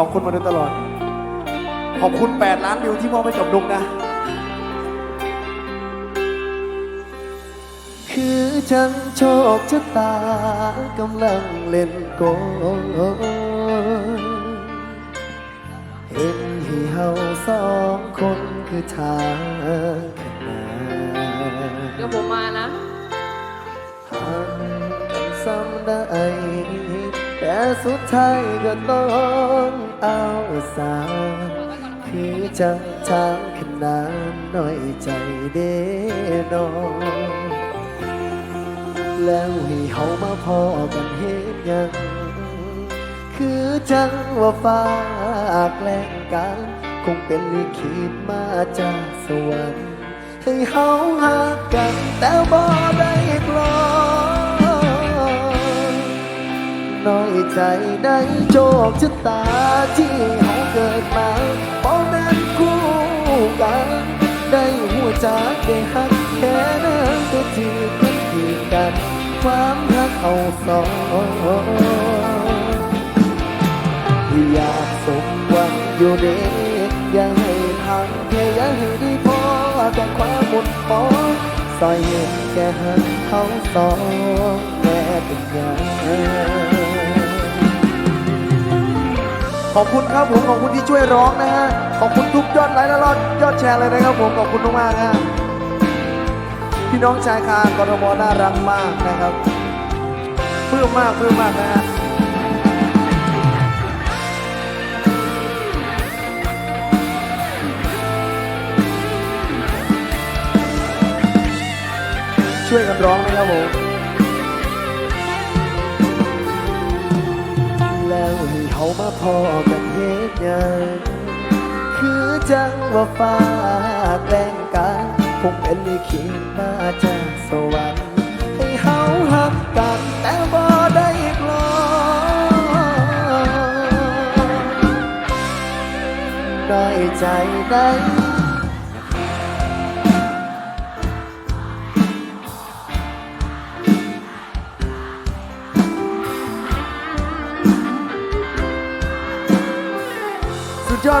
ขอบคุณมาโดยตลอด ขอบคุณ 8 ล้านวิวที่มอบให้กับนุกนะ คือจังโชคชะตากำลังเล่นโกลเห็นที่เฮาสองคนคือทางขนานเดี๋ยวผมมานะห่างกันซ้ำได้แต่สุดท้ายก็ต้อง เอาสาคือจังทางขนานน้อยใจเด้นองแล้วให้เฮามาพอกันเฮ็ดยัง คือจังว่าฟ้าแกล้งกัน คงเป็นลิขิตมาจากสวรรค์ให้เฮาหักกันแต่บ่ได้กลอน น้อยใจได้โชคชะตาที่เฮาเกิดมาบ่แม่นคู่กัน ได้หัวใจได้หักแค่นั้นก็ถือเป็นคือกัน ความรักเอาสองอยากสมหวังอยู่เด็กอย่าให้พังแค่อย่าให้ได้พอแต่ความหมุนมองซอยแค่หันเขาสองแม่เป็นยา อบคุณครับผมขอบคุณที่ช่วยร้องนะฮะขอบคุณทุกยอดไลค์และยอดแชร์เลยนะครับผมขอบคุณมากๆนะพี่น้องชายคากรทมน่ารักมากนะครับเพื่อมากเพื่อมากนะฮะช่วยกันร้องนะครับผมแล้ว เขามาพอกันเหตุยังคือจังว่าฟ้าแกล้งกันคงเป็นลิขิตมาจากสวรรค์ให้เฮาหักกันแต่บ่ได้กลอนน้อยใจได้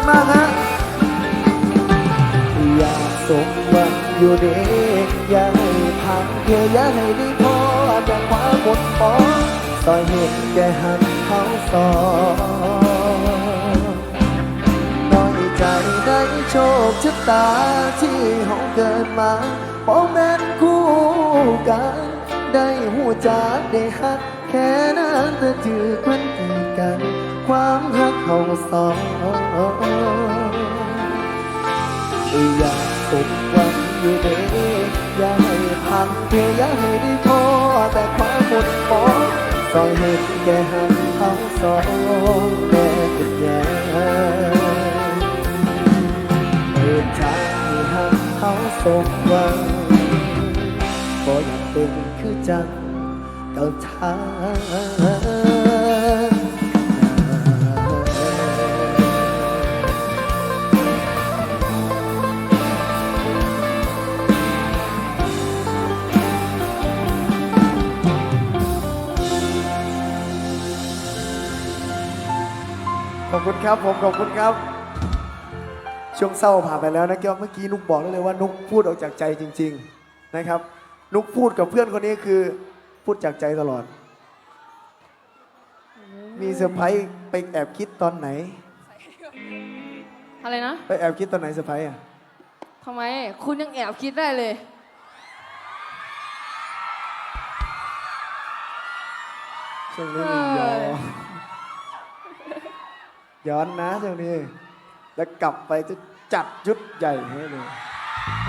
ดยอดมากฮะอยากสมหวังอยู่เด็กอย่าให้พังเพียอย่าให้ได้พอแต่ความหมดปองซอยเห็นแก่หันเขาสองน้อยใจได้โชคชะตาที่ห้องเกิดมาป้องแม่นคู่กัน ได้หูจากได้ฮักแค่นั้นแต่ถือคนตีกัน ความรักเขาสองอยากตกวันอยู่เด็อย่าให้พังเพียงอย่าให้ได้พอแต่ความหมดปองซอยเห็นแก่หันเขาสองแม่เป็นแย่เดินทางให้หันเขาสมหวังก็อยากเป็นคือจังเกับทาง อบคุณครับผมขอบคุณครับ ช่วงเศร้าผ่านไปแล้วนะแก้วเมื่อกี้นุกบอกได้เลยว่านุกพูดออกจากใจจริง ๆนะครับ นุกพูดกับเพื่อนคนนี้คือพูดจากใจตลอด มีเซอร์ไพรส์ไปแอบคิดตอนไหน อะไรนะไปแอบคิดตอนไหนเซอร์ไพรส์อะทำไม คุณยังแอบคิดได้เลย ช่วงนี้มีย้อน ย้อนนะช่วงนี้ แล้วกลับไปจะจัดยุดใหญ่ให้เลย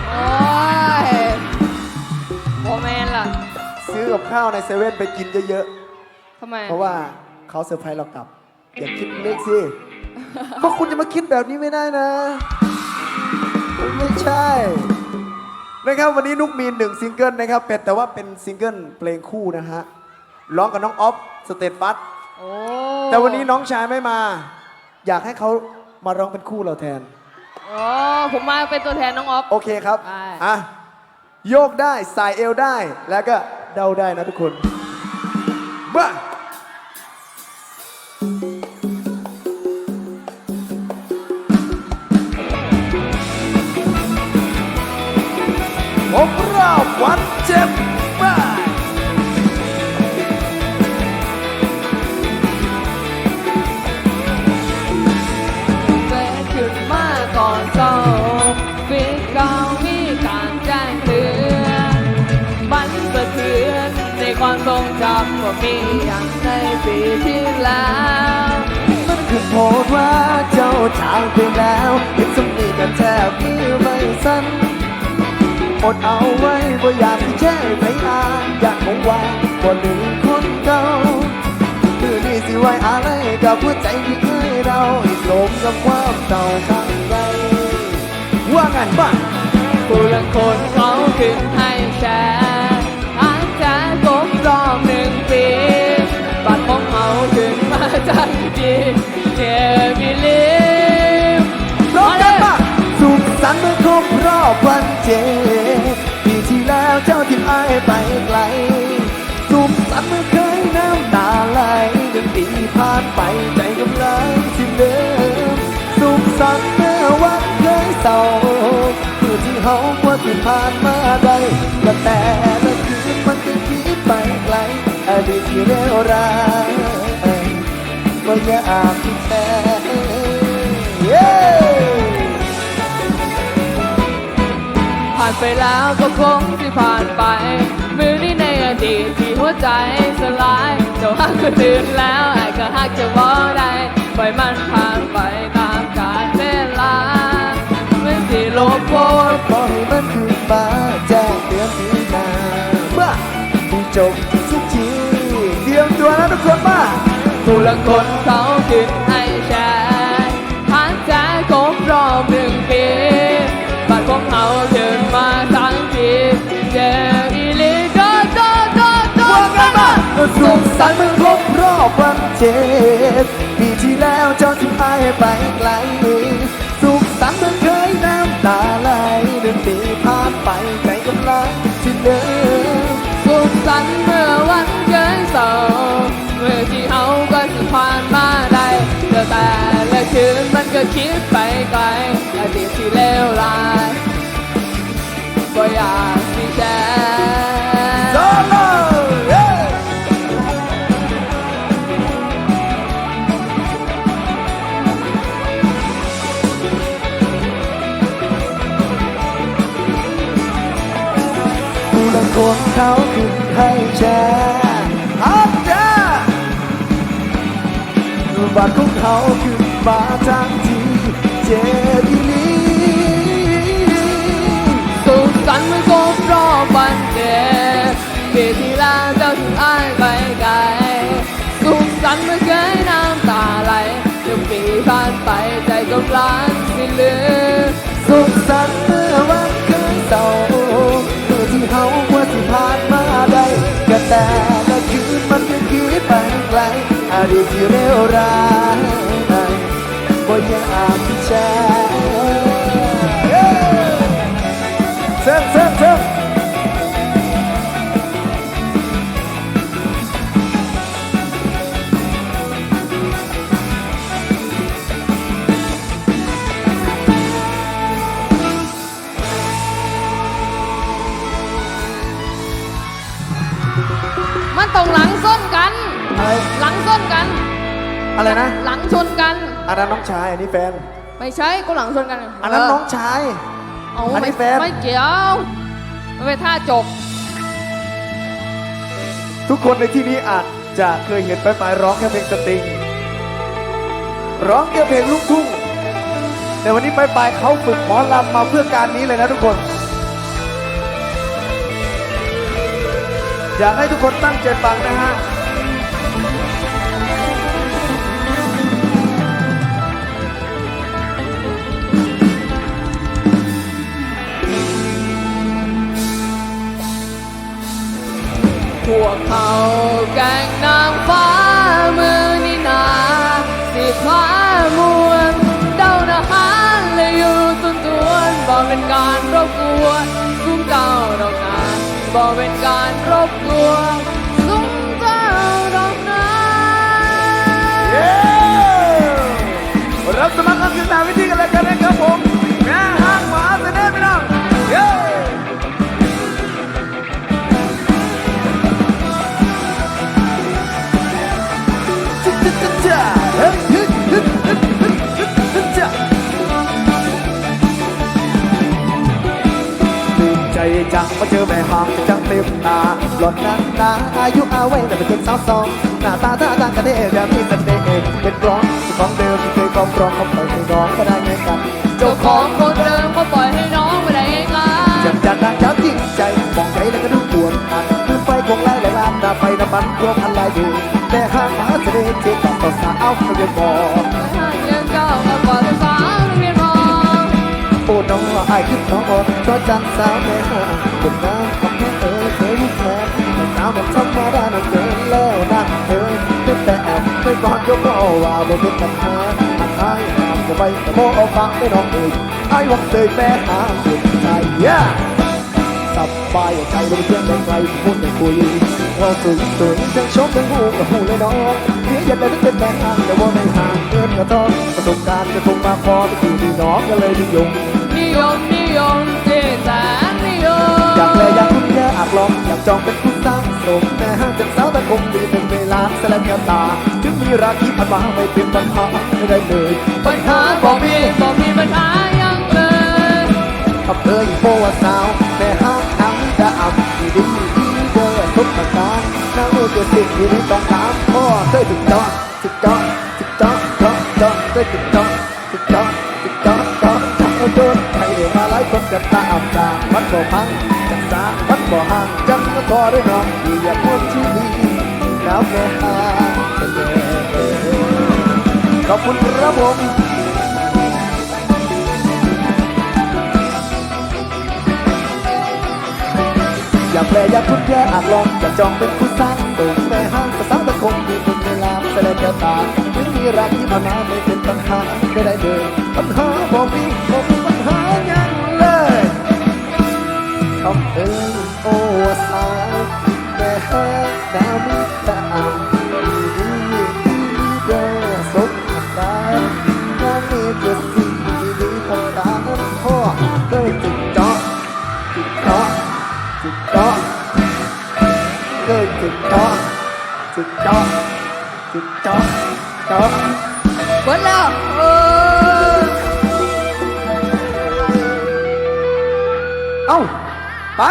โอ้ยโมแมนล่ะซื้อกับข้าวในเซเว่นไปกินเยอะๆทำไมเพราะว่าเขาเซอร์ไพรส์เรากลับ อย่าคิดเล็กสิ ก็คุณจะมาคิดแบบนี้ไม่ได้นะไม่ใช่ นะครับวันนี้นุกมีหนึ่งซิงเกิลนะครับเป็นแต่ว่าเป็นซิงเกิลเพลงคู่นะฮะร้องกับน้องออฟสเตตฟัส โอ้แต่วันนี้น้องชายไม่มา อยากให้เขามาร้องเป็นคู่เราแทน อ๋อผมมาเป็นตัวแทนน้องออฟ โอเคครับอะ โยกได้ สายเอวได้ แล้วก็เดาได้นะทุกคนบ้าผมรอบวันเจ็บ ว่ามีอย่างในปีที่แล้ว มันคือโพดว่าเจ้าทางไปแล้วเห็นสมนีกันแทบมือไม่สั้นอดเอาไว้บ่อยากที่แช่ไปอ่านอยากคงว่าบ่ลืมคนเก่าคือนี่สิไว้อะไรกับหัวใจที่เคยเราให้สมกับความเศร้าข้างในว่างันบ้างผู้ละคนเขาขึ้นให้แชร์ ขึ้นมาทันทีเจมิลิมร้องกันมาสุขสันต์เมื่อครบรอบวันเจ็ดปีที่แล้วเจ้าทิ้งอายไปไกล สุขสันต์เมื่อเคยน้ำตาไหลหนึ่งปีผ่านไปใจกำลังสิเดิมสุขสันต์เมื่อวันเคยเศร้าคือที่เฮาว่าที่ผ่านมาได้และแต่ละคืนมันก็คิดไปไกลอดีตที่เลวร้าย ก็อากที่แท้ผ่านไปแล้วก็คงที่ผ่านไป มือนี้ในอดีตที่หัวใจสลายเจ้าฮักก็ตื่นแล้วไอ้ก็ฮักจะบ่ได้ปล่อยมันผ่านไปตามกาลเวลาไม่สิลบโพสขอให้มันคืนมาแจ้งเตือนทีนาเมื่อที่จบทุกทีเตรียมตัวนะทุกคนมา ผู้ละคนเขาขึ้นให้แชร์ทางแจ้ครบรอบหนึ่งปีบัตรของเขาขึ้นมาทั้งทีเจออีลีโดโดโดโดว่ากันมาสุขสันต์เมื่อครบรอบวันเจ็ดปีที่แล้วเจ้าทิ้งอายไปไกล มันก็คิดไปไกลอดีตที่เลวร้ายก็อยากสิแชร์โซโล่เย้ผู้ละคนเขาขึ้นให้แชร์อัพจ้าบัตรของเขาขึ้น มาทั้งทีเจดีลีสุขสันต์เมื่อครบรอบวันเกิดปีที่แล้วเจ้าถึงอ้ายไปไกลสุขสันต์เมื่อเคยน้ำตาไหลจนปีผ่านไปใจกำลังสิลืมสุขสันต์เมื่อวันเคยเศร้าเมื่อที่เฮาว่าสิผ่านมาได้ก็แต่ละคืนมันก็คิดไปไกลอดีตที่เลวร้าย บ่อยากที่แชร์เย้เซิร์ฟเซิร์ฟเซิร์ฟมันต้องหลังส้นกัน อะไร หลังส้นกัน อะไรนะ หลังชนกัน อันนั้นน้องชายอันนี้แฟน ไม่ใช่ก็หลังชนกันอันนั้นน้องชาย เอาอันนี้ไม่แฟน ไม่เกี่ยวมันเป็นท่าจบ ทุกคนในที่นี้อาจจะเคยเห็นไปปลายร้องแค่เพลงสตริง ร้องแค่เพลงลูกทุ่ง แต่วันนี้ไปปลายเขาฝึกหมอลำมาเพื่อการนี้เลยนะทุกคน อยากให้ทุกคนตั้งใจฟังนะฮะ วกเขาแกงนางฟ้ามือนี่นาสิฟ้ามวลเดานะฮานเลยอยู่ตุนตวนบอกเป็นการรบกวนซุ้มเจ้าดอกนาบอกเป็นการรบกวนซุ้มเจ้าดอกนาเย้รับสมัครกันศึกษาวิ จังมาเจอแม่หางจะจังเต็มตาหล่อนนั้นนาอายุอาไว้แต่ไม่เกินสาวสองหน้าตาท่าทางกันเองแบบมีเสน่ห์เป็นร้องของเดิมที่เคยครอบครองเขาปล่อยให้น้องก็ได้เหมือนกันเจ้าของคนเดิมก็ปล่อยให้น้องไปได้เองล่ะจังจังดังเจ้าจริงใจมองใจแล้วก็ดูปวดอันคือไฟคงไล่ไหลลามหน้าไฟน้ำมันรวมพันลายอยู่แต่ห้างมหาเสน่ห์เจ๊กับสาวสาวไม่เรียนบอก อ้น้องอายขึ้นน้องอ่อนก็จังสาวแม่หาเป็นน้ำของแม่เอ๋ยเคยยุ่งแม่แต่สาวแบบธรรมดาน้องเกินแล้วนะเอ๋ยเป็นแต่แอบไม่ก่อนก็บอกว่าบ่เป็นปัญหาอันอายห้ามจะไปแต่บ่เอาฟังไม่น้องเอ๋ยอายหวังเลยแม่หาสุดใจ yeah สบายใจลงเพื่อนได้ไกลพูดได้คุยเราสุยสุยทั้งชมทั้งหูกับหูเลยน้องเพียอยากได้เป็นแม่ทางแต่ว่าไม่ห่างเกินกระท้อนประสบการณ์จะคงมาพอไปคือพี่น้องก็เลยนิยม ยมนิยมเจแสนนิยมอยากเลอยากคุณแค่อักลองอยากจองเป็นคุณสร้างสมแต่ห้างจากสาวแต่คงดีเป็นเวลาแสลงแก้วตา ถึงมีราคีผ่านมาไม่เป็นปัญหาไม่ได้เลยปัญหาบ่มีบ่มีปัญหายังเลยขับเอ้ยโบว่าสาวแต่ห้างทั้งจะอับดีดีดีเบอทุกประการนั่งเออตัวสิ่งที่ไม่ต้องถามพ่อเคยถึงจอถึงจอถึงจอจอจอเคยถึงจอ เดี๋ยคนกันตาอับตาวัดบ่พังจังสาวัดบ่ห่างจังก็พอได้น้องที่อยากพูดที่ดีแล้วแม่หาขอบคุณครับผมอยากแปลอยากคุณแย่อาจลองอยากจองเป็นผู้สร้างตรงแม่ห้างภาษาตะคงมีเป็นลาแสดงแก้วตาไม่มีรักที่ผ่านมาไม่เป็นปัญหาไม่ได้เลยปัญหาบ่มีบ่มี คำเอ่ยโอ้สาวแม่หางดาวมีตาดีดีเด้อสมการงานนี้จะสิ่งดีๆต้องการพ่อเคยติดเจาะติดเจาะจุดเจาะเคยจุดเจาะจุดเจาะจุดเจาะ ไป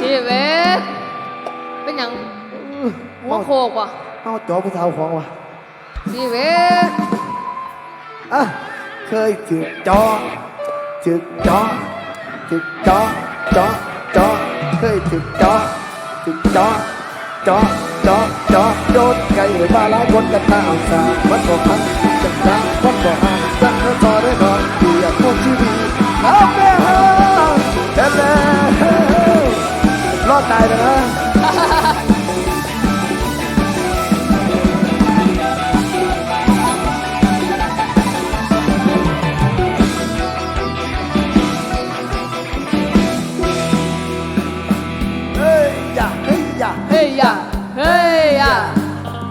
ชีวิตเป็นหยังหัวโคกว่ะเอ้าจอผู้สาวของวะชีวิตอะเคยจุดเจาะจุดเจาะจุดเจาะเจาะเจาะเคยจุดเจาะจุดเจาะเจาะเจาะเจาะโดนไก่มาหลายคนกันตาเอาสาวัดบอกพังจังจังวัดบอกห่างจังแล้วพอได้นอนเดียกพวกชีวิต เอาแม่ฮะเด็ดเลยรอดตายเลยนะเฮ้ยอย่าเฮ้ยอย่า เฮ้ยอย่าเฮ้ยอย่า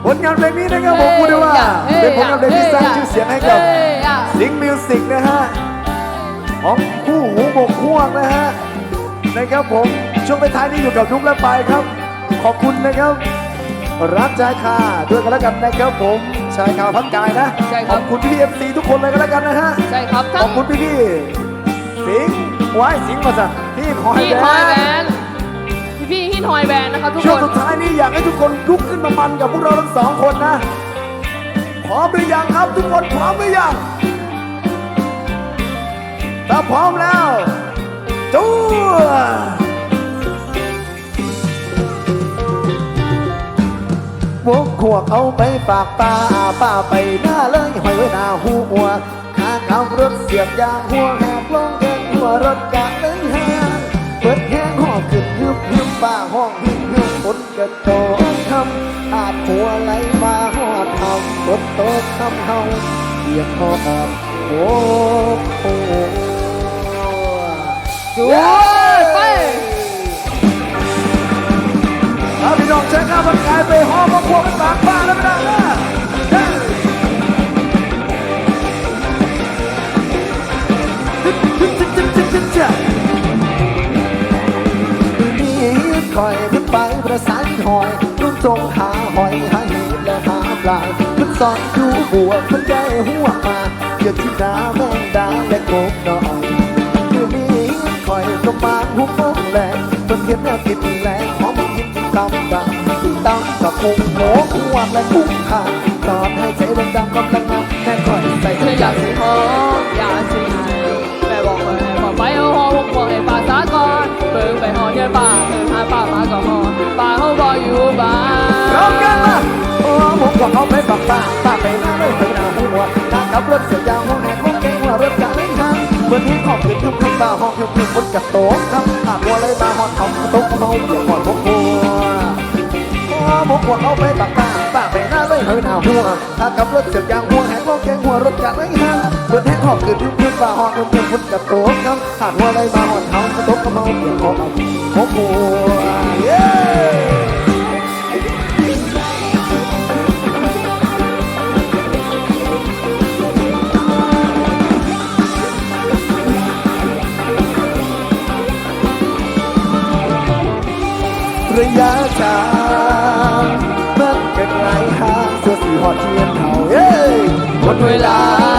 ผลงานเพลงนี้นะครับผมพูดได้ว่า เป็นผลงานเพลงที่สร้างชื่อเสียงให้กับเฮ้ยอย่าสิงห์มิวสิกนะฮะ ของคู่หูบกพ่วงนะฮะนะครับผมช่วงไปท้ายนี้อยู่กับนุ๊กและปายครับ ขอบคุณนะครับ รักใจค่ะด้วยกันแล้วกันนะครับผมชายข่าวพันกายนะใช่คขรัอบ บคุณพี่เอฟซีทุกคนเลยกันแล้วกันนะฮะใช่ครับขทั้องบคุณพี่พี่ๆสิงห์ไว้สิงห์มาสั่พี่ขอให้พี่แบทอยแบนนพี่พี่ทอยแบนนะครับทุกช่ควงนสุดท้ายนี้อยากให้ทุกคนลุกขึ้นมามันกับพวกเราทั้งสองคนนะพร้อมหรือยังครับทุกคนพร้อมหรือยัง ถ้าพร้อมแล้วจู้วกขวกเอาไปฝากป้าป้าไปหน้าเลยหอยไว้หน้าหัวขาขับรถเสียบยางหัวแหกลงเกินหัวรถกะเลยแหงเปิดแห้งห้องขึ้นฮึบฮึบป้าห้องฮึบฮึบฝนกระโตกคำอาบหัวไหลมาหอดเฮาฝนตคำเฮาเสียงหอดโอ้โห สวยไปเอาพี่น้องเชิญข้าพันกายไปห้องมาพวกเป็นปากป้าแล้วไม่ได้นะเฮ้ยจึ๊บจึ๊บจึ๊บจึ๊บจึ๊บจึ๊บนี่คอยขึ้นไปประสานหอยรุ่งจงหาหอยหาเห็ดและหาปลาขึ้นสอนดูบัวมันได้หัวมาเกี่ยวที่นาแมงดาและกบน คอยสมางหุบมงแรงเพิ่นเห็นแนวกินแรงหอมกินตำดังกินตำกับกุ้งโหขวดและกุ้งข่าตอนให้ใจดังๆกำลังงามแค่คอยใส่เธออยากสิหอมอยากสิให้แม่บอกเลยให้บอไปเอาหอมบอกให้ป่าสาก่อนเบิ่งไปหอเทียนป่าเบิ่งหาป่ามาก็หอป่าเขาบ่อยู่บ้านร้อมกันมาโอ้ผมบอกเขาไปปักป้าป้าไปหน้าเลยไปหน้าหัวถ้าขับรถเสียยาวห้องแหกห้องเก่งว่ารถจะไม่ทันเมื่อนี้ขอบขึ้นขึ้นขึ้ นตาห้องขึ้นขึ้นบนกับโต๊ะครับขาดหัวเลยมาหอดเขาโต๊ะเมาเดี๋ยวหอดพวกหัวโอ้ผมบอกเขาไปปักป้าป้าไปหน้าเลยไปหน้าหัวถ้าขับรถเสียบยางหัวแหงกห้องเก่งหัวรถจะไม่ทันเมื่อนี้ขอบขึ้นขึ้นขึ้นตาห้องขึ้นขึ้นบนกับโต๊ะครับขาดหัวเลยมาหอดเขาโต๊ะเมาเดี๋ยวหอดพวกหัว 回来。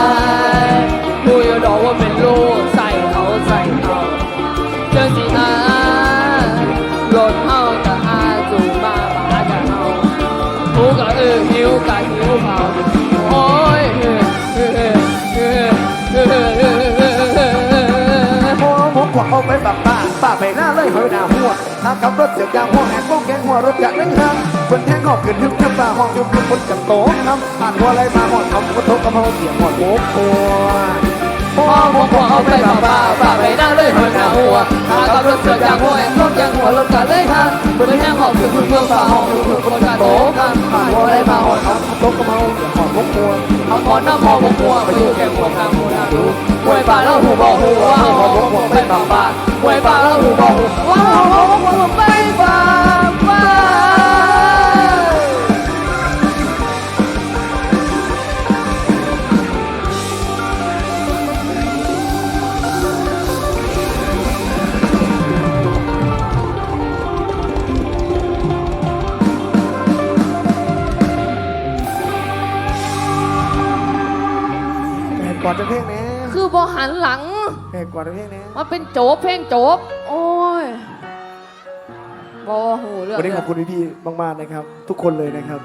ป้าไปหน้าเลยหอยหน้าหัวถ้าขับรถเสียงยางหัวแหกป้งแกงหัวรถจักรนั่งทางคนแทงขอบขึ้นทึบทึบตาห้องยุบยุบคนกับโต๊ะน้ำผ่านหัวไรมาหอดทำกระทบกระเพราเสียงหอดโบกโค พ่อผมขอเอาไปป่าป่าป่าไปหน้าเลยหัวหน้าหัวถ้ากับรถเสือกยางหัวแอนรถยางหัวรถกันเลยฮะบนแห้งหอบคือคุณเพื่อนฝ่าห้องคือคนกันโตกันผ่านหัวอะไรมาหอดทำกระทบกระเพราเสียงหอดโบกโคเอาหอดน้ำหอมหัวไปอยู่แก่หัวข้างหัวหน้าดูมวยป่าแล้วหูบอกหูว่าหอมหัวไปป่าป่ามวยป่าแล้วหูบอกหูว่าหอมหัวไป เป็นโจบเพลงโจบโอ้ยบอหูเรื่องวันนี้ขอบคุณพี่ๆมาก ๆ นะครับ ทุกคนเลยนะครับ